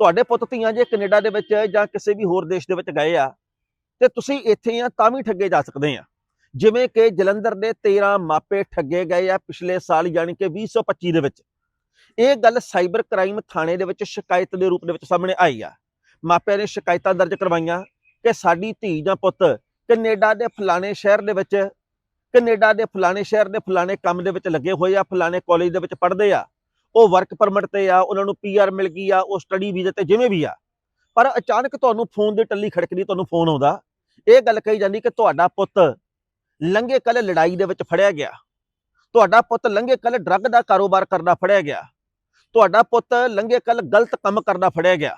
ਤੁਹਾਡੇ ਪੁੱਤ ਧੀਆਂ ਜੇ ਕੈਨੇਡਾ ਦੇ ਵਿੱਚ ਜਾਂ ਕਿਸੇ ਵੀ ਹੋਰ ਦੇਸ਼ ਦੇ ਵਿੱਚ ਗਏ ਆ, ਤੇ ਤੁਸੀਂ ਇੱਥੇ ਆ ਤਾਂ ਵੀ ਠੱਗੇ ਜਾ ਸਕਦੇ ਆ। ਜਿਵੇਂ ਕਿ ਜਲੰਧਰ ਦੇ 13 ਮਾਪੇ ਠੱਗੇ ਗਏ ਆ ਪਿਛਲੇ ਸਾਲ ਯਾਨੀ ਕਿ 2025 ਦੇ ਵਿੱਚ। ਇਹ ਗੱਲ ਸਾਈਬਰ ਕ੍ਰਾਈਮ ਥਾਣੇ ਦੇ ਵਿੱਚ ਸ਼ਿਕਾਇਤ ਦੇ ਰੂਪ ਦੇ ਵਿੱਚ ਸਾਹਮਣੇ ਆਈ ਆ। ਮਾਪਿਆਂ ਨੇ ਸ਼ਿਕਾਇਤਾਂ ਦਰਜ ਕਰਵਾਈਆਂ ਕਿ ਸਾਡੀ ਧੀ ਜਾਂ ਪੁੱਤ ਕੈਨੇਡਾ ਦੇ ਫਲਾਣੇ ਸ਼ਹਿਰ ਦੇ ਵਿੱਚ, ਕੈਨੇਡਾ ਦੇ ਫਲਾਣੇ ਸ਼ਹਿਰ ਦੇ ਫਲਾਣੇ ਕੰਮ ਦੇ ਵਿੱਚ ਲੱਗੇ ਹੋਏ ਆ, ਫਲਾਣੇ ਕਾਲਜ ਦੇ ਵਿੱਚ ਪੜ੍ਹਦੇ ਆ। ਉਹ ਵਰਕ ਪਰਮਿਟ ਤੇ ਆ, ਉਹਨਾਂ ਨੂੰ ਪੀਆਰ ਮਿਲ ਗਈ ਆ, ਉਹ ਸਟੱਡੀ ਵੀਜ਼ੇ ਤੇ ਜਿਵੇਂ ਵੀ ਆ। ਪਰ ਅਚਾਨਕ ਤੁਹਾਨੂੰ ਫੋਨ ਦੀ ਟੱਲੀ ਖੜਕਦੀ ਤੁਹਾਨੂੰ ਫੋਨ ਆਉਂਦਾ। ਇਹ ਗੱਲ ਕਹੀ ਜਾਂਦੀ ਕਿ ਤੁਹਾਡਾ ਪੁੱਤ ਲੰਘੇ ਕੱਲ ਲੜਾਈ ਦੇ ਵਿੱਚ ਫੜਿਆ ਗਿਆ। ਤੁਹਾਡਾ ਪੁੱਤ ਲੰਘੇ ਕੱਲ ਡਰੱਗ ਦਾ ਕਾਰੋਬਾਰ ਕਰਦਾ ਫੜਿਆ ਗਿਆ। ਤੁਹਾਡਾ ਪੁੱਤ ਲੰਘੇ ਕੱਲ ਗਲਤ ਕੰਮ ਕਰਦਾ ਫੜਿਆ ਗਿਆ।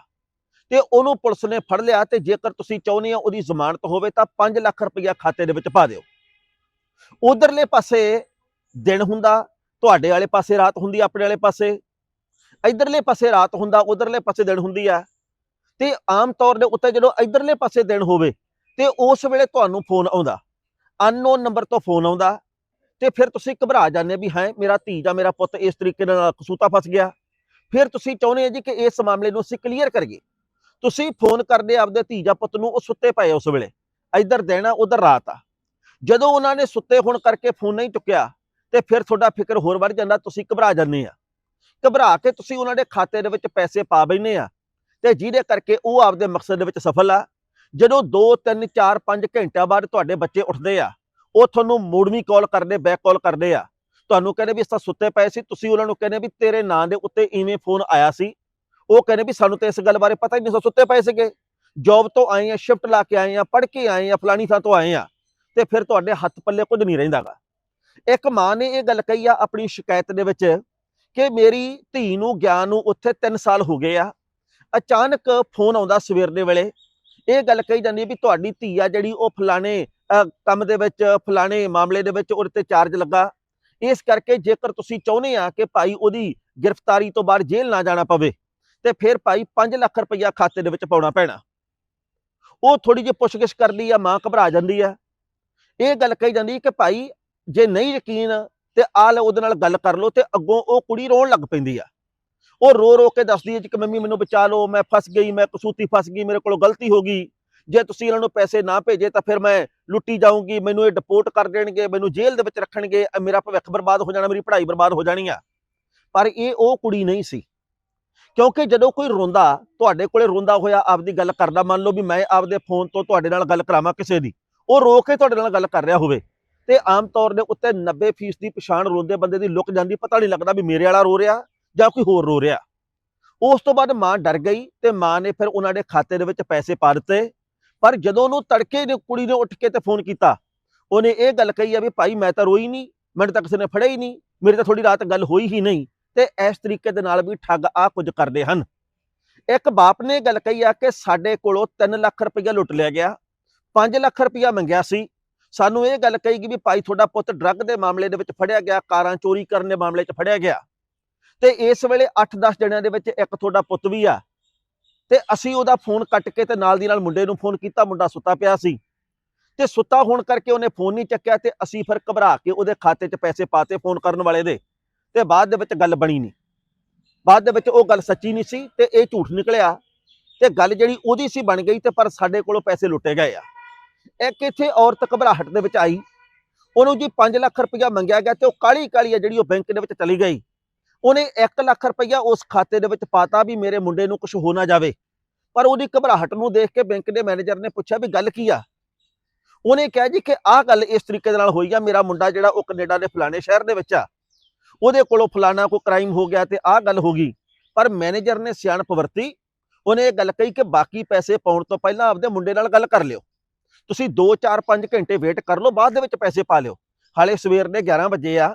ਤੇ ਉਹਨੂੰ ਪੁਲਿਸ ਨੇ ਫੜ ਲਿਆ ਤੇ ਜੇਕਰ ਤੁਸੀਂ ਚਾਹੁੰਦੇ ਹੋ ਉਹਦੀ ਜ਼ਮਾਨਤ ਹੋਵੇ ਤਾਂ 5 ਲੱਖ ਰੁਪਇਆ ਖਾਤੇ ਦੇ ਵਿੱਚ ਪਾ ਦਿਓ। ਉਧਰਲੇ ਪਾਸੇ ਦਿਨ ਹੁੰਦਾ ਤੁਹਾਡੇ ਵਾਲੇ ਪਾਸੇ ਰਾਤ ਹੁੰਦੀ ਆਪਣੇ ਵਾਲੇ ਪਾਸੇ। ਇਧਰਲੇ ਪਾਸੇ ਰਾਤ ਹੁੰਦਾ, ਉਧਰਲੇ ਪਾਸੇ ਦਿਨ ਹੁੰਦੀ ਆ। ਤੇ ਆਮ ਤੌਰ ਦੇ ਉੱਤੇ ਜਦੋਂ ਇਧਰਲੇ ਪਾਸੇ ਦਿਨ ਹੋਵੇ, ਤੇ ਉਸ ਵੇਲੇ ਤੁਹਾਨੂੰ ਫੋਨ ਆਉਂਦਾ। ਅਨਨੋਨ ਨੰਬਰ ਤੋਂ ਫੋਨ ਆਉਂਦਾ। ਤੇ ਫਿਰ ਤੁਸੀਂ ਘਬਰਾ ਜਾਂਦੇ ਵੀ, ਹੈ, ਮੇਰਾ ਧੀ ਜਾਂ ਮੇਰਾ ਪੁੱਤ ਇਸ ਤਰੀਕੇ ਨਾਲ ਕਸੂਤਾ ਫਸ ਗਿਆ। ਫਿਰ ਤੁਸੀਂ ਚਾਹੁੰਦੇ ਹੋ ਜੀ ਕਿ ਇਸ ਮਾਮਲੇ ਨੂੰ ਅਸੀਂ ਕਲੀਅਰ ਕਰੀਏ। ਤੁਸੀਂ ਫੋਨ ਕਰਦੇ ਆਪਦੇ ਧੀ ਜਾਂ ਪੁੱਤ ਨੂੰ ਉਹ ਸੁੱਤੇ ਪਏ ਉਸ ਵੇਲੇ। ਇੱਧਰ ਦਿਨ ਆ, ਉਧਰ ਰਾਤ ਆ। ਜਦੋਂ ਉਹਨਾਂ ਨੇ ਸੁੱਤੇ ਹੋਣ ਕਰਕੇ ਫੋਨ ਨਹੀਂ ਚੁੱਕਿਆ ਤੇ ਫਿਰ ਤੁਹਾਡਾ ਫਿਕਰ ਹੋਰ ਵੱਧ ਜਾਂਦਾ, ਤੁਸੀਂ ਘਬਰਾ ਜਾਂਦੇ ਆ। ਘਬਰਾ ਕੇ ਤੁਸੀਂ ਉਹਨਾਂ ਦੇ ਖਾਤੇ ਦੇ ਵਿੱਚ ਪੈਸੇ ਪਾ ਬੈਨੇ ਆ ਤੇ ਜਿਹਦੇ ਕਰਕੇ ਉਹ ਆਪਦੇ ਮਕਸਦ ਦੇ ਵਿੱਚ ਸਫਲ ਆ। ਜਦੋਂ 2 3 4 5 ਘੰਟਿਆਂ ਬਾਅਦ ਤੁਹਾਡੇ ਬੱਚੇ ਉੱਠਦੇ ਆ, ਉਹ ਤੁਹਾਨੂੰ ਮੋੜਵੀਂ ਕਾਲ ਕਰਦੇ ਬੈਕ ਕਾਲ ਕਰਦੇ ਆ। ਤੁਹਾਨੂੰ ਕਹਿੰਦੇ ਵੀ ਇਸ ਤਾਂ ਸੁੱਤੇ ਪਏ ਸੀ। ਤੁਸੀਂ ਉਹਨਾਂ ਨੂੰ ਕਹਿੰਦੇ ਵੀ, ਤੇਰੇ ਨਾਂ ਦੇ ਉੱਤੇ ਇਵੇਂ ਫੋਨ ਆਇਆ ਸੀ। ਉਹ ਕਹਿੰਦੇ ਵੀ, ਸਾਨੂੰ ਤਾਂ ਇਸ ਗੱਲ ਬਾਰੇ ਪਤਾ ਹੀ ਨਹੀਂ ਸੀ ਸੁੱਤੇ ਪਏ ਸੀਗੇ। ਜੌਬ ਤੋਂ ਆਏ ਆ ਸ਼ਿਫਟ ਲਾ ਕੇ ਆਏ ਆ, ਪੜ੍ਹ ਕੇ ਆਏ ਆ, ਫਲਾਣੀ ਥਾਂ ਤੋਂ ਆਏ ਆ ਤੇ ਫਿਰ ਤੁਹਾਡੇ ਹੱਥ ਪੱਲੇ ਕੁਝ ਨਹੀਂ ਰਹਿੰਦਾਗਾ। ਇੱਕ ਮਾਂ ਨੇ ਇਹ ਗੱਲ ਕਹੀ ਆ ਆਪਣੀ ਸ਼ਿਕਾਇਤ ਦੇ ਵਿੱਚ ਕਿ ਮੇਰੀ ਧੀ ਨੂੰ ਗਿਆਨ ਨੂੰ ਉੱਥੇ 3 ਸਾਲ ਹੋ ਗਏ ਆ। ਅਚਾਨਕ ਫੋਨ ਆਉਂਦਾ ਸਵੇਰ ਦੇ ਵੇਲੇ। ਇਹ ਗੱਲ ਕਹੀ ਜਾਂਦੀ ਵੀ ਤੁਹਾਡੀ ਧੀ ਆ ਜਿਹੜੀ ਉਹ ਫਲਾਣੇ ਕੰਮ ਦੇ ਵਿੱਚ, ਫਲਾਣੇ ਮਾਮਲੇ ਦੇ ਵਿੱਚ ਉਹਦੇ ਤੇ ਚਾਰਜ ਲੱਗਾ। ਇਸ ਕਰਕੇ ਜੇਕਰ ਤੁਸੀਂ ਚਾਹੁੰਦੇ ਆ ਕਿ ਭਾਈ ਉਹਦੀ ਗ੍ਰਿਫਤਾਰੀ ਤੋਂ ਬਾਅਦ ਜੇਲ੍ਹ ਨਾ ਜਾਣਾ ਪਵੇ, ਤੇ ਫਿਰ ਭਾਈ 5 ਲੱਖ ਰੁਪਈਆ ਖਾਤੇ ਦੇ ਵਿੱਚ ਪਾਉਣਾ ਪੈਣਾ। ਉਹ ਥੋੜੀ ਜਿਹੀ ਪੁੱਛਗਿੱਛ ਕਰਦੀ ਆ, ਮਾਂ ਘਬਰਾ ਜਾਂਦੀ ਆ। ਇਹ ਗੱਲ ਕਹੀ ਜਾਂਦੀ ਕਿ ਭਾਈ ਜੇ ਨਹੀਂ ਯਕੀਨ ਤੇ ਆ ਲੈ ਉਹਦੇ ਨਾਲ ਗੱਲ ਕਰ ਲਓ ਤੇ ਅੱਗੋਂ ਉਹ ਕੁੜੀ ਰੋਣ ਲੱਗ ਪੈਂਦੀ ਆ। ਉਹ ਰੋ ਰੋ ਕੇ ਦੱਸਦੀ ਹੈ ਕਿ ਮੰਮੀ ਮੈਨੂੰ ਬਚਾ ਲਓ, ਮੈਂ ਫਸ ਗਈ, ਮੈਂ ਕਸੂਤੀ ਫਸ ਗਈ, ਮੇਰੇ ਕੋਲੋਂ ਗਲਤੀ ਹੋ ਗਈ। ਜੇ ਤੁਸੀਂ ਇਹਨਾਂ ਨੂੰ ਪੈਸੇ ਨਾ ਭੇਜੇ ਤਾਂ ਫਿਰ ਮੈਂ ਲੁੱਟੀ ਜਾਊਂਗੀ, ਮੈਨੂੰ ਇਹ ਡਿਪੋਰਟ ਕਰ ਦੇਣਗੇ, ਮੈਨੂੰ ਜੇਲ੍ਹ ਦੇ ਵਿੱਚ ਰੱਖਣਗੇ ਮੇਰਾ ਭਵਿੱਖ ਬਰਬਾਦ ਹੋ ਜਾਣਾ, ਮੇਰੀ ਪੜ੍ਹਾਈ ਬਰਬਾਦ ਹੋ ਜਾਣੀ ਆ। ਪਰ ਇਹ ਉਹ ਕੁੜੀ ਨਹੀਂ ਸੀ। ਕਿਉਂਕਿ ਜਦੋਂ ਕੋਈ ਰੋਂਦਾ, ਤੁਹਾਡੇ ਕੋਲੇ ਰੋਂਦਾ ਹੋਇਆ ਆਪਦੀ ਗੱਲ ਕਰਦਾ, ਮੰਨ ਲਓ ਵੀ ਮੈਂ ਆਪਦੇ ਫੋਨ ਤੋਂ ਤੁਹਾਡੇ ਨਾਲ ਗੱਲ ਕਰਾਵਾਂ ਕਿਸੇ ਦੀ, ਉਹ ਰੋ ਕੇ ਤੁਹਾਡੇ ਨਾਲ ਗੱਲ ਕਰ ਰਿਹਾ ਹੋਵੇ। ਤੇ ਆਮ ਤੌਰ ਦੇ ਉੱਤੇ 90% ਦੀ ਪਛਾਣ ਰੋਂਦੇ ਬੰਦੇ ਦੀ ਲੁਕ ਜਾਂਦੀ, ਪਤਾ ਨਹੀਂ ਲੱਗਦਾ ਵੀ ਮੇਰੇ ਵਾਲਾ ਰੋ ਰਿਹਾ ਜਾਂ ਕੋਈ ਹੋਰ ਰੋ ਰਿਹਾ। ਉਸ ਤੋਂ ਬਾਅਦ ਮਾਂ ਡਰ ਗਈ ਤੇ ਮਾਂ ਨੇ ਫਿਰ ਉਹਨਾਂ ਦੇ ਖਾਤੇ ਦੇ ਵਿੱਚ ਪੈਸੇ ਪਾ ਦਿੱਤੇ। ਪਰ ਜਦੋਂ ਉਹਨੂੰ ਤੜਕੇ ਨੇ ਕੁੜੀ ਨੇ ਉੱਠ ਕੇ ਤੇ ਫੋਨ ਕੀਤਾ, ਉਹਨੇ ਇਹ ਗੱਲ ਕਹੀ ਆ ਵੀ ਭਾਈ ਮੈਂ ਤਾਂ ਰੋਈ ਨਹੀਂ, ਮੈਨੂੰ ਤਾਂ ਕਿਸੇ ਨੇ ਫੜਿਆ ਹੀ ਨਹੀਂ, ਮੇਰੀ ਤਾਂ ਥੋੜੀ ਰਾਤ ਗੱਲ ਹੋਈ ਹੀ ਨਹੀਂ ਤੇ ਇਸ ਤਰੀਕੇ ਦੇ ਨਾਲ ਵੀ ਠੱਗ ਆ ਕੁਝ ਕਰਦੇ ਹਨ। ਇੱਕ ਬਾਪ ਨੇ ਗੱਲ ਕਹੀ ਆ ਕਿ ਸਾਡੇ ਕੋਲੋਂ 3 ਲੱਖ ਰੁਪਈਆ ਲੁੱਟ ਲਿਆ ਗਿਆ 5 ਲੱਖ ਰੁਪਈਆ ਮੰਗਿਆ ਸੀ ਸਾਨੂੰ ਇਹ ਗੱਲ ਕਹੀ ਗਈ ਵੀ ਭਾਈ ਤੁਹਾਡਾ ਪੁੱਤ ਡਰੱਗ ਦੇ ਮਾਮਲੇ ਦੇ ਵਿੱਚ ਫੜਿਆ ਗਿਆ, ਕਾਰਾਂ ਚੋਰੀ ਕਰਨ ਦੇ ਮਾਮਲੇ 'ਚ ਫੜਿਆ ਗਿਆ। ਤੇ ਇਸ ਵੇਲੇ 8-10 ਜਣਿਆਂ ਦੇ ਵਿੱਚ ਇੱਕ ਤੁਹਾਡਾ ਪੁੱਤ ਵੀ ਆ। ਤੇ ਅਸੀਂ ਉਹਦਾ ਫੋਨ ਕੱਟ ਕੇ ਤੇ ਨਾਲ ਦੀ ਨਾਲ ਮੁੰਡੇ ਨੂੰ ਫੋਨ ਕੀਤਾ, ਮੁੰਡਾ ਸੁੱਤਾ ਪਿਆ ਸੀ। ਤੇ ਸੁੱਤਾ ਹੋਣ ਕਰਕੇ ਉਹਨੇ ਫੋਨ ਨਹੀਂ ਚੱਕਿਆ ਤੇ ਅਸੀਂ ਫਿਰ ਘਬਰਾ ਕੇ ਉਹਦੇ ਖਾਤੇ 'ਚ ਪੈਸੇ ਪਾਤੇ ਫੋਨ ਕਰਨ ਵਾਲੇ ਦੇ। ਤੇ ਬਾਅਦ ਦੇ ਵਿੱਚ ਗੱਲ ਬਣੀ ਨਹੀਂ। ਬਾਅਦ ਦੇ ਵਿੱਚ ਉਹ ਗੱਲ ਸੱਚੀ ਨਹੀਂ ਸੀ ਤੇ ਇਹ ਝੂਠ ਨਿਕਲਿਆ। ਤੇ ਗੱਲ ਜਿਹੜੀ ਉਹਦੀ ਸੀ ਬਣ ਗਈ ਤੇ ਪਰ ਸਾਡੇ ਕੋਲੋਂ ਪੈਸੇ ਲੁੱਟੇ ਗਏ ਆ। ਇੱਕ ਇੱਥੇ ਔਰਤ ਘਬਰਾਹਟ ਦੇ ਵਿੱਚ ਆਈ। ਉਹਨੂੰ ਜੀ 5 ਲੱਖ ਰੁਪਇਆ ਮੰਗਿਆ ਗਿਆ ਤੇ ਉਹ ਕਾਲੀ ਕਾਲੀ ਆ ਜਿਹੜੀ ਉਹ ਬੈਂਕ ਦੇ ਵਿੱਚ ਚਲੀ ਗਈ। ਉਹਨੇ 1 ਲੱਖ ਰੁਪਇਆ ਉਸ ਖਾਤੇ ਦੇ ਵਿੱਚ ਪਾਤਾ ਵੀ ਮੇਰੇ ਮੁੰਡੇ ਨੂੰ ਕੁਝ ਹੋ ਨਾ ਜਾਵੇ। ਪਰ ਉਹਦੀ ਘਬਰਾਹਟ ਨੂੰ ਦੇਖ ਕੇ ਬੈਂਕ ਦੇ ਮੈਨੇਜਰ ਨੇ ਪੁੱਛਿਆ ਵੀ ਗੱਲ ਕੀ ਆ? ਉਹਨੇ ਕਿਹਾ ਜੀ ਕਿ ਆਹ ਗੱਲ ਇਸ ਤਰੀਕੇ ਦੇ ਨਾਲ ਹੋਈ ਆ, ਮੇਰਾ ਮੁੰਡਾ ਜਿਹੜਾ ਉਹ ਕੈਨੇਡਾ ਦੇ ਫਲਾਣੇ ਸ਼ਹਿਰ ਦੇ ਵਿੱਚ ਆ। ਉਹਦੇ ਕੋਲੋਂ ਫਲਾਣਾ ਕੋਈ ਕ੍ਰਾਈਮ ਹੋ ਗਿਆ ਤੇ ਆਹ ਗੱਲ ਹੋ ਗਈ। ਪਰ ਮੈਨੇਜਰ ਨੇ ਸਿਆਣਪ ਵਰਤੀ। ਉਹਨੇ ਇਹ ਗੱਲ ਕਹੀ ਕਿ ਬਾਕੀ ਪੈਸੇ ਪਾਉਣ ਤੋਂ ਪਹਿਲਾਂ ਆਪਦੇ ਮੁੰਡੇ ਨਾਲ ਗੱਲ ਕਰ ਲਿਓ। ਤੁਸੀਂ 2 4 5 ਘੰਟੇ ਵੇਟ ਕਰ ਲਓ, ਬਾਅਦ ਦੇ ਵਿੱਚ ਪੈਸੇ ਪਾ ਲਿਓ। ਹਾਲੇ ਸਵੇਰ ਦੇ 11 ਵਜੇ ਆ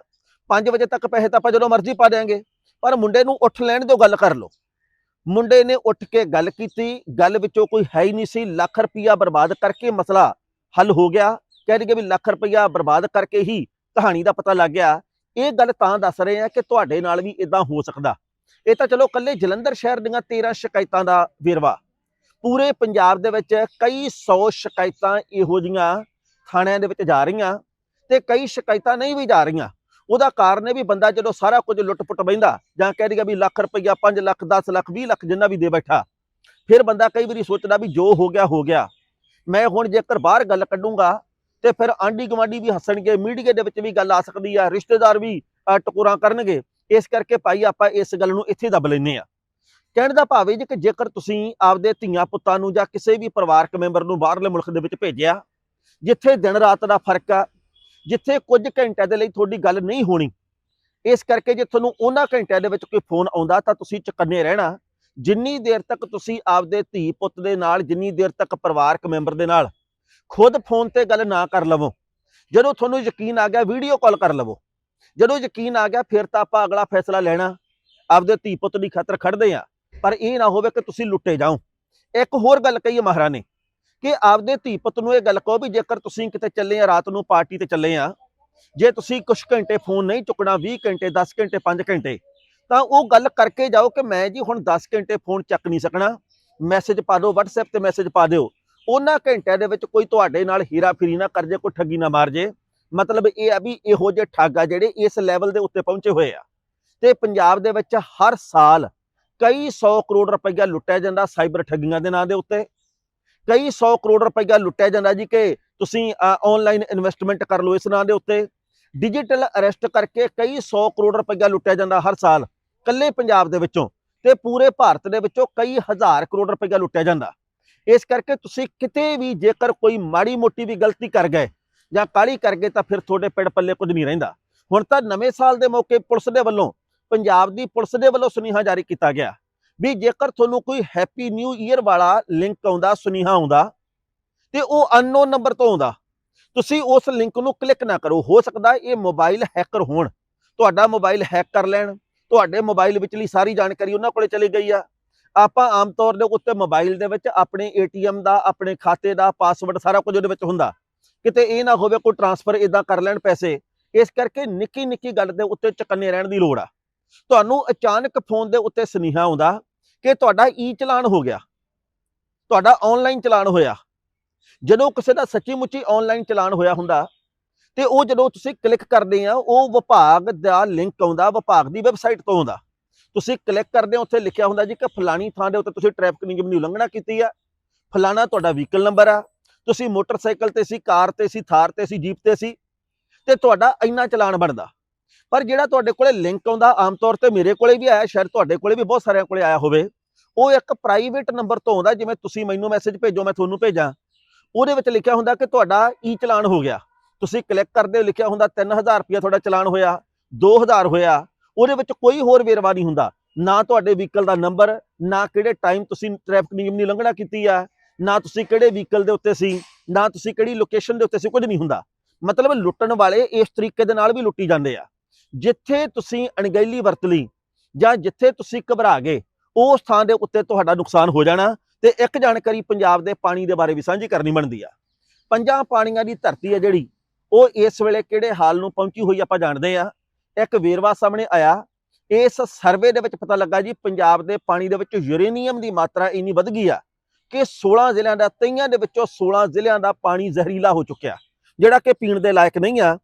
5 ਵਜੇ ਤੱਕ ਪੈਸੇ ਤਾਂ ਆਪਾਂ ਜਦੋਂ ਮਰਜ਼ੀ ਪਾ ਦੇਾਂਗੇ ਪਰ ਮੁੰਡੇ ਨੂੰ ਉੱਠ ਲੈਣ ਦਿਓ, ਗੱਲ ਕਰ ਲਓ। ਮੁੰਡੇ ਨੇ ਉੱਠ ਕੇ ਗੱਲ ਕੀਤੀ, ਗੱਲ ਵਿੱਚੋਂ ਕੋਈ ਹੈ ਹੀ ਨਹੀਂ ਸੀ, ਲੱਖ ਰੁਪਈਆ ਬਰਬਾਦ ਕਰਕੇ ਮਸਲਾ ਹੱਲ ਹੋ ਗਿਆ। ਕਹਿ ਰਹੀ ਵੀ ਲੱਖ ਰੁਪਈਆ ਬਰਬਾਦ ਕਰਕੇ ਹੀ ਕਹਾਣੀ ਦਾ ਪਤਾ ਲੱਗ ਗਿਆ। ਇਹ ਗੱਲ ਤਾਂ ਦੱਸ ਰਹੇ ਆ ਕਿ ਤੁਹਾਡੇ ਨਾਲ ਵੀ ਇਦਾਂ ਹੋ ਸਕਦਾ। ਇਹ ਤਾਂ ਚਲੋ ਕੱਲੇ ਜਲੰਧਰ ਸ਼ਹਿਰ ਦੀਆਂ 13 ਸ਼ਿਕਾਇਤਾਂ ਦਾ ਵੇਰਵਾ। ਪੂਰੇ ਪੰਜਾਬ ਦੇ ਵਿੱਚ ਕਈ ਸੌ ਸ਼ਿਕਾਇਤਾਂ ਇਹੋ ਜੀਆਂ ਥਾਣਿਆਂ ਦੇ ਵਿੱਚ ਜਾ ਰਹੀਆਂ ਤੇ ਕਈ ਸ਼ਿਕਾਇਤਾਂ ਨਹੀਂ ਵੀ ਜਾ ਰਹੀਆਂ। ਉਹਦਾ ਕਾਰਨ ਇਹ ਵੀ ਬੰਦਾ ਜਦੋਂ ਸਾਰਾ ਕੁਝ ਲੁੱਟ-ਪੁੱਟ ਬੈਂਦਾ ਜਾਂ ਕਹਿ ਦਿਆ ਵੀ ਲੱਖ ਰੁਪਈਆ 5 ਲੱਖ 10 ਲੱਖ 20 ਲੱਖ ਜਿੰਨਾ ਵੀ ਦੇ ਬੈਠਾ, ਫਿਰ ਬੰਦਾ ਕਈ ਵਾਰੀ ਸੋਚਦਾ ਵੀ ਜੋ ਹੋ ਗਿਆ ਹੋ ਗਿਆ। ਮੈਂ ਹੁਣ ਜੇਕਰ ਬਾਹਰ ਗੱਲ ਕੱਢੂੰਗਾ ਤੇ ਫਿਰ ਆਂਢੀ ਗੁਆਂਢੀ ਵੀ ਹੱਸਣਗੇ, ਮੀਡੀਆ ਦੇ ਵਿੱਚ ਵੀ ਗੱਲ ਆ ਸਕਦੀ ਆ, ਰਿਸ਼ਤੇਦਾਰ ਵੀ ਟਕੋਰਾਂ ਕਰਨਗੇ। ਇਸ ਕਰਕੇ ਭਾਈ ਆਪਾਂ ਇਸ ਗੱਲ ਨੂੰ ਇੱਥੇ ਦੱਬ ਲੈਨੇ ਆ ਕਹਿਣ ਦਾ ਭਾਵ ਇਹ ਜੀ ਕਿ ਜੇਕਰ ਤੁਸੀਂ ਆਪਦੇ ਧੀਆਂ ਪੁੱਤਾਂ ਨੂੰ ਜਾਂ ਕਿਸੇ ਵੀ ਪਰਿਵਾਰਕ ਮੈਂਬਰ ਨੂੰ ਬਾਹਰਲੇ ਮੁਲਕ ਦੇ ਵਿੱਚ ਭੇਜਿਆ, ਜਿੱਥੇ ਦਿਨ ਰਾਤ ਦਾ ਫ਼ਰਕ ਆ, ਜਿੱਥੇ ਕੁਝ ਘੰਟਿਆਂ ਦੇ ਲਈ ਤੁਹਾਡੀ ਗੱਲ ਨਹੀਂ ਹੋਣੀ, ਇਸ ਕਰਕੇ ਜੇ ਤੁਹਾਨੂੰ ਉਹਨਾਂ ਘੰਟਿਆਂ ਦੇ ਵਿੱਚ ਕੋਈ ਫੋਨ ਆਉਂਦਾ ਤਾਂ ਤੁਸੀਂ ਚੁਕੰਨੇ ਰਹਿਣਾ। ਜਿੰਨੀ ਦੇਰ ਤੱਕ ਤੁਸੀਂ ਆਪਦੇ ਧੀ ਪੁੱਤ ਦੇ ਨਾਲ, ਜਿੰਨੀ ਦੇਰ ਤੱਕ ਪਰਿਵਾਰਕ ਮੈਂਬਰ ਦੇ ਨਾਲ ਖੁਦ ਫੋਨ ਤੇ ਗੱਲ ਨਾ ਕਰ ਲਵੋ, ਜਦੋਂ ਤੁਹਾਨੂੰ ਯਕੀਨ ਆ ਗਿਆ ਵੀਡੀਓ ਕਾਲ ਕਰ ਲਵੋ, ਜਦੋਂ ਯਕੀਨ ਆ ਗਿਆ ਫਿਰ ਤਾਂ ਆਪਾਂ ਅਗਲਾ ਫੈਸਲਾ ਲੈਣਾ, ਆਪਦੇ ਧੀ ਪੁੱਤ ਦੀ ਖਾਤਰ ਖੜਦੇ ਆ ਪਰ ਇਹ ਨਾ ਹੋਵੇ ਕਿ ਤੁਸੀਂ ਲੁੱਟੇ ਜਾਓ। ਇੱਕ ਹੋਰ ਗੱਲ ਕਹੀ ਹੈ ਮਹਾਰਾ ਨੇ ਕਿ ਆਪਦੇ ਧੀ ਪੁੱਤ ਨੂੰ ਇਹ ਗੱਲ ਕਹੋ ਵੀ ਜੇਕਰ ਤੁਸੀਂ ਕਿਤੇ ਚੱਲੇ ਆ, ਰਾਤ ਨੂੰ ਪਾਰਟੀ ਤੇ ਚੱਲੇ ਆ, ਜੇ ਤੁਸੀਂ ਕੁਝ ਘੰਟੇ ਫੋਨ ਨਹੀਂ ਚੁੱਕਣਾ 20 ਘੰਟੇ 10 ਘੰਟੇ 5 ਘੰਟੇ, ਤਾਂ ਉਹ ਗੱਲ ਕਰਕੇ ਜਾਓ ਕਿ ਮੈਂ ਜੀ ਹੁਣ 10 ਘੰਟੇ ਫੋਨ ਚੱਕ ਨਹੀਂ ਸਕਣਾ। ਮੈਸੇਜ ਪਾ ਦਿਓ, WhatsApp ਤੇ ਮੈਸੇਜ ਪਾ ਦਿਓ। ਉਹਨਾਂ ਘੰਟਿਆਂ ਦੇ ਵਿੱਚ ਕੋਈ ਤੁਹਾਡੇ ਨਾਲ ਹੀਰਾ ਫੇਰੀ ਨਾ ਕਰ ਜੇ, ਕੋਈ ਠੱਗੀ ਨਾ ਮਾਰ ਜੇ। ਮਤਲਬ ਇਹ ਆ ਵੀ ਇਹੋ ਜਿਹੇ ਠੱਗ ਆ ਜਿਹੜੇ ਇਸ ਲੈਵਲ ਦੇ ਉੱਤੇ ਪਹੁੰਚੇ ਹੋਏ ਆ। ਤੇ ਪੰਜਾਬ ਦੇ ਵਿੱਚ ਹਰ ਸਾਲ ਕਈ 100 ਕਰੋੜ ਰੁਪਈਆ ਲੁੱਟਿਆ ਜਾਂਦਾ ਸਾਈਬਰ ਠੱਗੀਆਂ ਦੇ ਨਾਂ ਦੇ ਉੱਤੇ। ਕਈ 100 ਕਰੋੜ ਰੁਪਈਆ ਲੁੱਟਿਆ ਜਾਂਦਾ ਜੀ ਕਿ ਤੁਸੀਂ ਆਨਲਾਈਨ ਇਨਵੈਸਟਮੈਂਟ ਕਰ ਲਓ ਇਸ ਨਾਂ ਦੇ ਉੱਤੇ। ਡਿਜੀਟਲ ਅਰੈਸਟ ਕਰਕੇ ਕਈ 100 ਕਰੋੜ ਰੁਪਈਆ ਲੁੱਟਿਆ ਜਾਂਦਾ ਹਰ ਸਾਲ ਕੱਲੇ ਪੰਜਾਬ ਦੇ ਵਿੱਚੋਂ ਤੇ ਪੂਰੇ ਭਾਰਤ ਦੇ ਵਿੱਚੋਂ ਕਈ ਹਜ਼ਾਰ ਕਰੋੜ ਰੁਪਈਆ ਲੁੱਟਿਆ ਜਾਂਦਾ। ਇਸ ਕਰਕੇ ਤੁਸੀਂ ਕਿਤੇ ਵੀ ਜੇਕਰ ਕੋਈ ਮਾੜੀ ਮੋਟੀ ਵੀ ਗਲਤੀ ਕਰ ਗਏ ਜਾਂ ਕਾਲੀ ਕਰ ਗਏ ਤਾਂ ਫਿਰ ਤੁਹਾਡੇ ਪਿੰਡ ਪੱਲੇ ਕੁਝ ਨਹੀਂ ਰਹਿੰਦਾ। ਹੁਣ ਤਾਂ ਨਵੇਂ ਸਾਲ ਦੇ ਮੌਕੇ ਪੁਲਿਸ ਦੇ ਵੱਲੋਂ ਪੰਜਾਬ ਦੀ ਪੁਲਿਸ ਦੇ ਵੱਲੋਂ ਸੁਨੇਹਾ ਜਾਰੀ ਕੀਤਾ ਗਿਆ ਵੀ ਜੇਕਰ ਤੁਹਾਨੂੰ ਕੋਈ ਹੈਪੀ ਨਿਊ ਈਅਰ ਵਾਲਾ ਲਿੰਕ ਆਉਂਦਾ, ਸੁਨੇਹਾ ਆਉਂਦਾ ਤੇ ਉਹ ਅਨਨੋਨ ਨੰਬਰ ਤੋਂ ਆਉਂਦਾ, ਤੁਸੀਂ ਉਸ ਲਿੰਕ ਨੂੰ ਕਲਿੱਕ ਨਾ ਕਰੋ। ਹੋ ਸਕਦਾ ਇਹ ਮੋਬਾਈਲ ਹੈਕਰ ਹੋਣ, ਤੁਹਾਡਾ ਮੋਬਾਈਲ ਹੈਕ ਕਰ ਲੈਣ, ਤੁਹਾਡੇ ਮੋਬਾਈਲ ਵਿੱਚਲੀ ਸਾਰੀ ਜਾਣਕਾਰੀ ਉਹਨਾਂ ਕੋਲੇ ਚਲੀ ਗਈ ਆ। ਆਪਾਂ ਆਮ ਤੌਰ ਦੇ ਉੱਤੇ ਮੋਬਾਈਲ ਦੇ ਵਿੱਚ ਆਪਣੇ ਏਟੀਐਮ ਦਾ, ਆਪਣੇ ਖਾਤੇ ਦਾ ਪਾਸਵਰਡ ਸਾਰਾ ਕੁਝ ਉਹਦੇ ਵਿੱਚ ਹੁੰਦਾ। ਕਿਤੇ ਇਹ ਨਾ ਹੋਵੇ ਕੋਈ ਟ੍ਰਾਂਸਫਰ ਇਦਾਂ ਕਰ ਲੈਣ ਪੈਸੇ, ਇਸ ਕਰਕੇ ਨਿੱਕੀ ਨਿੱਕੀ ਗੱਲ ਦੇ ਉੱਤੇ ਚਕੰਨੇ ਰਹਿਣ ਦੀ ਲੋੜ ਆ। ਤੁਹਾਨੂੰ ਅਚਾਨਕ ਫੋਨ ਦੇ ਉੱਤੇ ਸੁਨੇਹਾ ਆਉਂਦਾ ਕਿ ਤੁਹਾਡਾ ਈ ਚਲਾਨ ਹੋ ਗਿਆ। ਤੁਹਾਡਾ ਆਨਲਾਈਨ ਚਲਾਨ ਹੋਇਆ। ਜਦੋਂ ਕਿਸੇ ਦਾ ਸੱਚੀ ਮੁੱਚੀ ਆਨਲਾਈਨ ਚਲਾਨ ਹੋਇਆ ਹੁੰਦਾ, ਤੇ ਉਹ ਜਦੋਂ ਤੁਸੀਂ ਕਲਿੱਕ ਕਰਦੇ ਆ, ਉਹ ਵਿਭਾਗ ਦਾ ਲਿੰਕ ਆਉਂਦਾ, ਵਿਭਾਗ ਦੀ ਵੈਬਸਾਈਟ ਤੋਂ ਆਉਂਦਾ। ਤੁਸੀਂ ਕਲਿੱਕ ਕਰਦੇ ਹੋ, ਉੱਥੇ ਲਿਖਿਆ ਹੁੰਦਾ ਜੀ ਕਿ ਫਲਾਣੀ ਥਾਂ ਦੇ ਉੱਤੇ ਤੁਸੀਂ ਟ੍ਰੈਫਿਕ ਨਿਯਮ ਦੀ ਉਲੰਘਣਾ ਕੀਤੀ ਆ। ਫਲਾਣਾ ਤੁਹਾਡਾ ਵਹੀਕਲ ਨੰਬਰ ਆ। ਤੁਸੀਂ ਮੋਟਰਸਾਈਕਲ ਤੇ ਸੀ ਕਾਰ ਤੇ ਸੀ, ਥਾਰ ਤੇ ਸੀ ਜੀਪ ਤੇ ਸੀ, ਤੇ ਤੁਹਾਡਾ ਇੰਨਾ ਚਲਾਨ ਬਣਦਾ। ਪਰ ਜਿਹੜਾ ਤੁਹਾਡੇ ਕੋਲੇ ਲਿੰਕ ਆਉਂਦਾ, ਆਮ ਤੌਰ ਤੇ ਮੇਰੇ ਕੋਲੇ ਵੀ ਆਇਆ, ਸ਼ਾਇਦ ਤੁਹਾਡੇ ਕੋਲੇ ਵੀ ਬਹੁਤ ਸਾਰਿਆਂ ਕੋਲੇ ਆਇਆ ਹੋਵੇ, ਉਹ ਇੱਕ ਪ੍ਰਾਈਵੇਟ ਨੰਬਰ ਤੋਂ ਆਉਂਦਾ, ਜਿਵੇਂ ਤੁਸੀਂ ਮੈਨੂੰ ਮੈਸੇਜ ਭੇਜੋ, ਮੈਂ ਤੁਹਾਨੂੰ ਭੇਜਾਂ। ਉਹਦੇ ਵਿੱਚ ਲਿਖਿਆ ਹੁੰਦਾ ਕਿ ਤੁਹਾਡਾ ਈ ਚਲਾਨ ਹੋ ਗਿਆ। ਤੁਸੀਂ ਕਲਿੱਕ ਕਰਦੇ ਹੋ, ਲਿਖਿਆ ਹੁੰਦਾ 3000 ਰੁਪਇਆ ਤੁਹਾਡਾ ਚਲਾਨ ਹੋਇਆ 2000 ਹੋਇਆ। ਉਹਦੇ ਵਿੱਚ ਕੋਈ ਹੋਰ ਵੇਰਵਾ ਨਹੀਂ ਹੁੰਦਾ। ਨਾ ਤੁਹਾਡੇ ਵਹੀਕਲ ਦਾ ਨੰਬਰ ਨਾ ਕਿਹੜੇ ਟਾਈਮ ਤੁਸੀਂ ਟ੍ਰੈਫਿਕ ਨਿਯਮ ਦੀ ਉਲੰਘਣਾ ਕੀਤੀ ਆ, ਨਾ ਤੁਸੀਂ ਕਿਹੜੇ ਵਹੀਕਲ ਦੇ ਉੱਤੇ ਸੀ, ਨਾ ਤੁਸੀਂ ਕਿਹੜੀ ਲੋਕੇਸ਼ਨ ਦੇ ਉੱਤੇ ਸੀ, ਕੁਝ ਨਹੀਂ ਹੁੰਦਾ। ਮਤਲਬ ਲੁੱਟਣ ਵਾਲੇ ਇਸ ਤਰੀਕੇ ਦੇ ਨਾਲ ਵੀ ਲੁੱਟੀ ਜਾਂਦੇ ਆ। ਜਿੱਥੇ ਤੁਸੀਂ ਅਣਗਹਿਲੀ ਵਰਤ ਲਈ ਜਾਂ ਜਿੱਥੇ ਤੁਸੀਂ ਘਬਰਾ ਗਏ ਉਸ ਥਾਂ ਦੇ ਉੱਤੇ ਤੁਹਾਡਾ ਨੁਕਸਾਨ ਹੋ ਜਾਣਾ ਤੇ ਇੱਕ ਜਾਣਕਾਰੀ ਪੰਜਾਬ ਦੇ ਪਾਣੀ ਦੇ ਬਾਰੇ ਵੀ ਸਾਂਝੀ ਕਰਨੀ ਬਣਦੀ ਆ। ਪੰਜਾਂ ਪਾਣੀਆਂ ਦੀ ਧਰਤੀ ਹੈ ਜਿਹੜੀ, ਉਹ ਇਸ ਵੇਲੇ ਕਿਹੜੇ ਹਾਲ ਨੂੰ ਪਹੁੰਚੀ ਹੋਈ ਆਪਾਂ ਜਾਣਦੇ ਆ। ਇੱਕ ਵੇਰਵਾ ਸਾਹਮਣੇ ਆਇਆ, ਇਸ ਸਰਵੇ ਦੇ ਵਿੱਚ ਪਤਾ ਲੱਗਾ ਜੀ ਪੰਜਾਬ ਦੇ ਪਾਣੀ ਦੇ ਵਿੱਚ ਯੂਰੇਨੀਅਮ ਦੀ ਮਾਤਰਾ ਇੰਨੀ ਵੱਧ ਗਈ ਆ ਕਿ 16 ਜ਼ਿਲ੍ਹਿਆਂ ਦਾ, ਤਈਆਂ ਦੇ ਵਿੱਚੋਂ 16 ਜ਼ਿਲ੍ਹਿਆਂ ਦਾ ਪਾਣੀ ਜ਼ਹਿਰੀਲਾ ਹੋ ਚੁੱਕਿਆ, ਜਿਹੜਾ ਕਿ ਪੀਣ ਦੇ ਲਾਇਕ ਨਹੀਂ ਆ।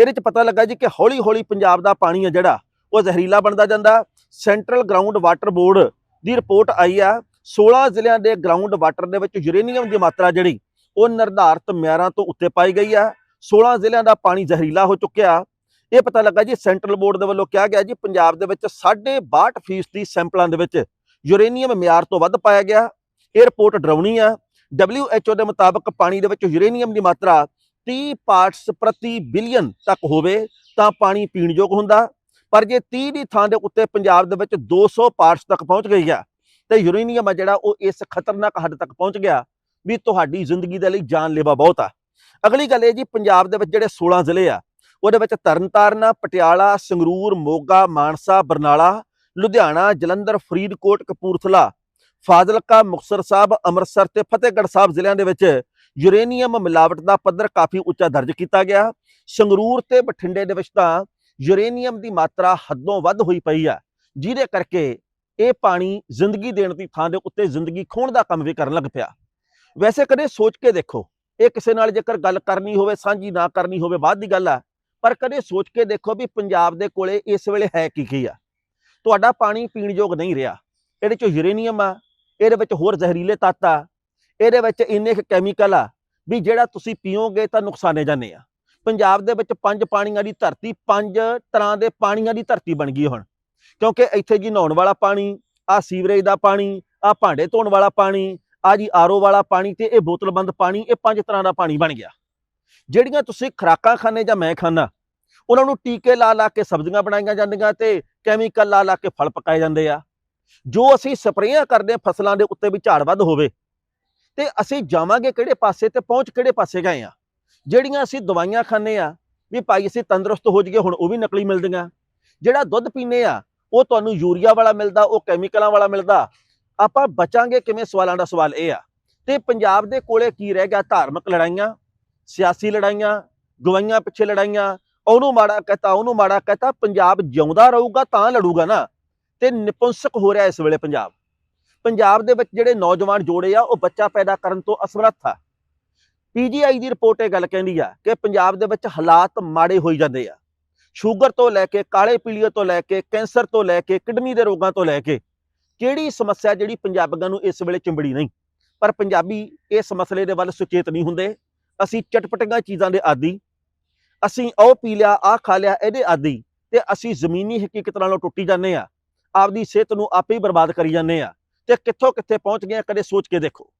ਇਹਦੇ ਚ ਪਤਾ ਲੱਗਾ ਜੀ ਕਿ ਹੌਲੀ ਹੌਲੀ ਪੰਜਾਬ ਦਾ ਪਾਣੀ ਆ ਜਿਹੜਾ, ਉਹ ਜ਼ਹਿਰੀਲਾ ਬਣਦਾ ਜਾਂਦਾ। ਸੈਂਟਰਲ ਗਰਾਊਂਡ ਵਾਟਰ ਬੋਰਡ ਦੀ ਰਿਪੋਰਟ ਆਈ ਆ। 16 ਜ਼ਿਲ੍ਹਿਆਂ ਦੇ ਗਰਾਊਂਡ ਵਾਟਰ ਦੇ ਵਿੱਚ ਯੂਰੇਨੀਅਮ ਦੀ ਮਾਤਰਾ ਜਿਹੜੀ, ਉਹ ਨਿਰਧਾਰਤ ਮਿਆਰਾਂ ਤੋਂ ਉੱਤੇ ਪਾਈ ਗਈ ਆ। 16 ਜ਼ਿਲ੍ਹਿਆਂ ਦਾ ਪਾਣੀ ਜ਼ਹਿਰੀਲਾ ਹੋ ਚੁੱਕਿਆ। ਇਹ ਪਤਾ ਲੱਗਾ ਜੀ ਸੈਂਟਰਲ ਬੋਰਡ ਦੇ ਵੱਲੋਂ ਕਿਹਾ ਗਿਆ ਜੀ, ਪੰਜਾਬ ਦੇ ਵਿੱਚ 62% ਫੀਸਦੀ ਸੈਂਪਲਾਂ ਦੇ ਵਿੱਚ ਯੂਰੇਨੀਅਮ ਮਿਆਰ ਤੋਂ ਵੱਧ ਪਾਇਆ ਗਿਆ। ਇਹ ਰਿਪੋਰਟ ਡਰਾਉਣੀ ਆ। WHO ਦੇ ਮੁਤਾਬਕ ਪਾਣੀ ਦੇ ਵਿੱਚ ਯੂਰੇਨੀਅਮ ਦੀ ਮਾਤਰਾ 30 ਪਾਰਟਸ ਪ੍ਰਤੀ ਬਿਲੀਅਨ ਤੱਕ ਹੋਵੇ ਤਾਂ ਪਾਣੀ ਪੀਣ ਯੋਗ ਹੁੰਦਾ। ਪਰ ਜੇ 30 ਦੀ ਥਾਂ ਦੇ ਉੱਤੇ ਪੰਜਾਬ ਦੇ ਵਿੱਚ 200 ਪਾਰਟਸ ਤੱਕ ਪਹੁੰਚ ਗਈ ਆ, ਤੇ ਯੂਰੇਨੀਅਮ ਆ ਜਿਹੜਾ ਉਹ ਇਸ ਖਤਰਨਾਕ ਹੱਦ ਤੱਕ ਪਹੁੰਚ ਗਿਆ ਵੀ ਤੁਹਾਡੀ ਜ਼ਿੰਦਗੀ ਦੇ ਲਈ ਜਾਨਲੇਵਾ ਬਹੁਤ ਆ। ਅਗਲੀ ਗੱਲ ਇਹ ਜੀ, ਪੰਜਾਬ ਦੇ ਵਿੱਚ ਜਿਹੜੇ 16 ਜ਼ਿਲ੍ਹੇ ਆ, ਉਹਦੇ ਵਿੱਚ ਤਰਨਤਾਰਨ, ਪਟਿਆਲਾ, ਸੰਗਰੂਰ, ਮੋਗਾ, ਮਾਨਸਾ, ਬਰਨਾਲਾ, ਲੁਧਿਆਣਾ, ਜਲੰਧਰ, ਫਰੀਦਕੋਟ, ਕਪੂਰਥਲਾ, ਫਾਜ਼ਿਲਕਾ, ਮੁਕਤਸਰ ਸਾਹਿਬ, ਅੰਮ੍ਰਿਤਸਰ ਤੇ ਫਤਿਹਗੜ੍ਹ ਸਾਹਿਬ ਜ਼ਿਲ੍ਹਿਆਂ ਦੇ ਵਿੱਚ ਯੂਰੇਨੀਅਮ ਮਿਲਾਵਟ ਦਾ ਪੱਧਰ ਕਾਫੀ ਉੱਚਾ ਦਰਜ ਕੀਤਾ ਗਿਆ। ਸੰਗਰੂਰ ਤੇ ਬਠਿੰਡੇ ਦੇ ਵਿੱਚ ਤਾਂ ਯੂਰੇਨੀਅਮ ਦੀ ਮਾਤਰਾ ਹੱਦੋਂ ਵੱਧ ਹੋਈ ਪਈ ਆ, ਜਿਹਦੇ ਕਰਕੇ ਇਹ ਪਾਣੀ ਜ਼ਿੰਦਗੀ ਦੇਣ ਦੀ ਥਾਂ ਦੇ ਉੱਤੇ ਜ਼ਿੰਦਗੀ ਖੋਣ ਦਾ ਕੰਮ ਵੀ ਕਰਨ ਲੱਗ ਪਿਆ। ਵੈਸੇ ਕਦੇ ਸੋਚ ਕੇ ਦੇਖੋ, ਇਹ ਕਿਸੇ ਨਾਲ ਜੇਕਰ ਗੱਲ ਕਰਨੀ ਹੋਵੇ, ਸਾਂਝੀ ਨਾ ਕਰਨੀ ਹੋਵੇ, ਬਾਅਦ ਦੀ ਗੱਲ ਆ, ਪਰ ਕਦੇ ਸੋਚ ਕੇ ਦੇਖੋ ਵੀ ਪੰਜਾਬ ਦੇ ਕੋਲੇ ਇਸ ਵੇਲੇ ਹੈ ਕੀ ਕੀ ਆ। ਤੁਹਾਡਾ ਪਾਣੀ ਪੀਣ ਯੋਗ ਨਹੀਂ ਰਿਹਾ, ਇਹਦੇ ਚੋਂ ਯੂਰੇਨੀਅਮ ਆ, ਇਹਦੇ ਵਿੱਚ ਹੋਰ ਜ਼ਹਿਰੀਲੇ ਤੱਤ ਆ ਇਹਦੇ ਵਿੱਚ ਇੰਨੇ ਕੁ ਕੈਮੀਕਲ ਆ ਵੀ ਜਿਹੜਾ ਤੁਸੀਂ ਪੀਓਗੇ ਤਾਂ ਨੁਕਸਾਨੇ ਜਾਂਦੇ ਆ। ਪੰਜਾਬ ਦੇ ਵਿੱਚ ਪੰਜ ਪਾਣੀਆਂ ਦੀ ਧਰਤੀ, ਪੰਜ ਤਰ੍ਹਾਂ ਦੇ ਪਾਣੀਆਂ ਦੀ ਧਰਤੀ ਬਣ ਗਈ ਹੁਣ। ਕਿਉਂਕਿ ਇੱਥੇ ਜੀ ਨਹਾਉਣ ਵਾਲਾ ਪਾਣੀ ਆ ਸੀਵਰੇਜ ਦਾ ਪਾਣੀ ਆ ਭਾਂਡੇ ਧੋਣ ਵਾਲਾ ਪਾਣੀ ਆ ਜੀ ਆਰਓ ਵਾਲਾ ਪਾਣੀ ਤੇ ਇਹ ਬੋਤਲਬੰਦ ਪਾਣੀ, ਇਹ ਪੰਜ ਤਰ੍ਹਾਂ ਦਾ ਪਾਣੀ ਬਣ ਗਿਆ। ਜਿਹੜੀਆਂ ਤੁਸੀਂ ਖਰਾਕਾਂ ਖਾਣੇ ਜਾਂ ਮੈਂ ਖਾਣਾ ਉਹਨਾਂ ਨੂੰ ਟੀਕੇ ਲਾ ਲਾ ਕੇ ਸਬਜ਼ੀਆਂ ਬਣਾਈਆਂ ਜਾਂਦੀਆਂ ਤੇ ਕੈਮੀਕਲ ਲਾ ਲਾ ਕੇ ਫਲ ਪਕਾਏ ਜਾਂਦੇ ਆ। ਜੋ ਅਸੀਂ ਸਪਰੇਆਂ ਕਰਦੇ ਫਸਲਾਂ ਦੇ ਉੱਤੇ ਵੀ ਝਾੜ ਵੱਧ ਹੋਵੇ ਤੇ ਅਸੀਂ ਜਾਵਾਂਗੇ ਕਿਹੜੇ ਪਾਸੇ ਤੇ ਪਹੁੰਚ ਕਿਹੜੇ ਪਾਸੇ ਗਏ ਆ ਜਿਹੜੀਆਂ ਅਸੀਂ ਦਵਾਈਆਂ ਖਾਂਦੇ ਆ ਵੀ ਭਾਈ ਅਸੀਂ ਤੰਦਰੁਸਤ ਹੋ ਜਾਈਏ, ਹੁਣ ਉਹ ਵੀ ਨਕਲੀ ਮਿਲਦੀਆਂ। ਜਿਹੜਾ ਦੁੱਧ ਪੀਂਦੇ ਆ ਉਹ ਤੁਹਾਨੂੰ ਯੂਰੀਆ ਵਾਲਾ ਮਿਲਦਾ, ਉਹ ਕੈਮੀਕਲਾਂ ਵਾਲਾ ਮਿਲਦਾ। ਆਪਾਂ ਬਚਾਂਗੇ ਕਿਵੇਂ? ਸਵਾਲਾਂ ਦਾ ਸਵਾਲ ਇਹ ਆ। ਤੇ ਪੰਜਾਬ ਦੇ ਕੋਲੇ ਕੀ ਰਹਿ ਗਿਆ? ਧਾਰਮਿਕ ਲੜਾਈਆਂ, ਸਿਆਸੀ ਲੜਾਈਆਂ ਗਵਾਈਆਂ ਪਿੱਛੇ ਲੜਾਈਆਂ, ਉਹਨੂੰ ਮਾੜਾ ਕਹਤਾ, ਉਹਨੂੰ ਮਾੜਾ ਕਹਤਾ, ਪੰਜਾਬ ਜਿਉਂਦਾ ਰਹੂਗਾ ਤਾਂ ਲੜੂਗਾ ਨਾ। ਤੇ ਨਿਪੁੰਸਕ ਹੋ ਰਿਹਾ ਇਸ ਵੇਲੇ ਪੰਜਾਬ। ਪੰਜਾਬ ਦੇ ਵਿੱਚ ਜਿਹੜੇ ਨੌਜਵਾਨ ਜੋੜੇ ਆ, ਉਹ ਬੱਚਾ ਪੈਦਾ ਕਰਨ ਤੋਂ ਅਸਮਰੱਥ ਆ। ਪੀਜੀਆਈ ਦੀ ਰਿਪੋਰਟ ਇਹ ਗੱਲ ਕਹਿੰਦੀ ਆ ਕਿ ਪੰਜਾਬ ਦੇ ਵਿੱਚ ਹਾਲਾਤ ਮਾੜੇ ਹੋਈ ਜਾਂਦੇ ਆ। ਸ਼ੂਗਰ ਤੋਂ ਲੈ ਕੇ ਕਾਲੇ ਪੀਲੀਏ ਤੋਂ ਲੈ ਕੇ ਕੈਂਸਰ ਤੋਂ ਲੈ ਕੇ ਕਿਡਨੀ ਦੇ ਰੋਗਾਂ ਤੋਂ ਲੈ ਕੇ ਕਿਹੜੀ ਸਮੱਸਿਆ ਜਿਹੜੀ ਪੰਜਾਬੀਆਂ ਨੂੰ ਇਸ ਵੇਲੇ ਚਿੰਬੜੀ ਨਹੀਂ। ਪਰ ਪੰਜਾਬੀ ਇਸ ਮਸਲੇ ਦੇ ਵੱਲ ਸੁਚੇਤ ਨਹੀਂ ਹੁੰਦੇ। ਅਸੀਂ ਚਟਪਟੀਆਂ ਚੀਜ਼ਾਂ ਦੇ ਆਦੀ। ਅਸੀਂ ਉਹ ਪੀ ਲਿਆ, ਆਹ ਖਾ ਲਿਆ, ਇਹਦੇ ਆਦੀ ਤੇ ਅਸੀਂ ਜ਼ਮੀਨੀ ਹਕੀਕਤ ਨਾਲੋਂ ਟੁੱਟੀ ਜਾਂਦੇ ਆ। ਆਪਦੀ ਸਿਹਤ ਨੂੰ ਆਪੇ ਹੀ ਬਰਬਾਦ ਕਰੀ ਜਾਂਦੇ ਆ। ਤੇ ਕਿੱਥੋਂ ਕਿੱਥੇ ਪਹੁੰਚ ਗਏ ਕਦੇ ਸੋਚ ਕੇ ਦੇਖੋ।